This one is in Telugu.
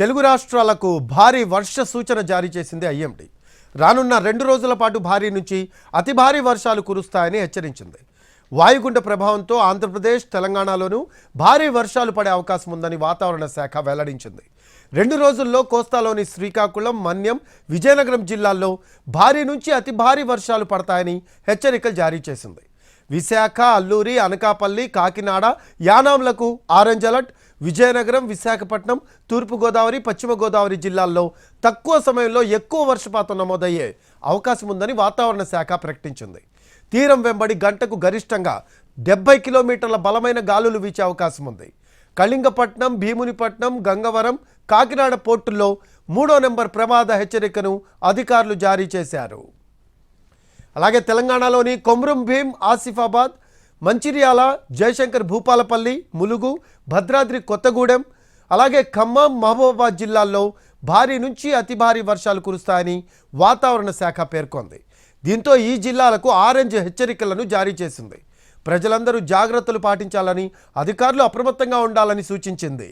తెలుగు రాష్ట్రాలకు భారీ వర్ష సూచన జారీ చేసింది ఐఎండీ. రానున్న రెండు రోజుల పాటు భారీ నుంచి అతి భారీ వర్షాలు కురుస్తాయని హెచ్చరించింది. వాయుగుండ ప్రభావంతో ఆంధ్రప్రదేశ్ తెలంగాణలోనూ భారీ వర్షాలు పడే అవకాశం ఉందని వాతావరణ శాఖ వెల్లడించింది. రెండు రోజుల్లో కోస్తాలోని శ్రీకాకుళం మన్యం విజయనగరం జిల్లాల్లో భారీ నుంచి అతి భారీ వర్షాలు పడతాయని హెచ్చరికలు జారీ చేసింది. విశాఖ అల్లూరి అనకాపల్లి కాకినాడ యానాంలకు ఆరెంజ్ అలర్ట్ విజయనగరం విశాఖపట్నం తూర్పుగోదావరి పశ్చిమ గోదావరి జిల్లాల్లో తక్కువ సమయంలో ఎక్కువ వర్షపాతం నమోదయ్యే అవకాశం ఉందని వాతావరణ శాఖ ప్రకటించింది. తీరం వెంబడి గంటకు గరిష్టంగా డెబ్బై కిలోమీటర్ల బలమైన గాలులు వీచే అవకాశం ఉంది. కళింగపట్నం భీమునిపట్నం గంగవరం కాకినాడ పోర్టుల్లో మూడో నెంబర్ ప్రమాద హెచ్చరికను అధికారులు జారీ చేశారు. అలాగే తెలంగాణలోని కొమ్రం భీం ఆసిఫాబాద్ మంచిర్యాల జయశంకర్ భూపాలపల్లి ములుగు భద్రాద్రి కొత్తగూడెం అలాగే ఖమ్మం మహబూబాబాద్ జిల్లాల్లో భారీ నుంచి అతి భారీ వర్షాలు కురుస్తాయని వాతావరణ శాఖ పేర్కొంది. దీంతో ఈ జిల్లాలకు ఆరెంజ్ హెచ్చరికలను జారీ చేసింది. ప్రజలందరూ జాగ్రత్తలు పాటించాలని అధికారులు అప్రమత్తంగా ఉండాలని సూచించింది.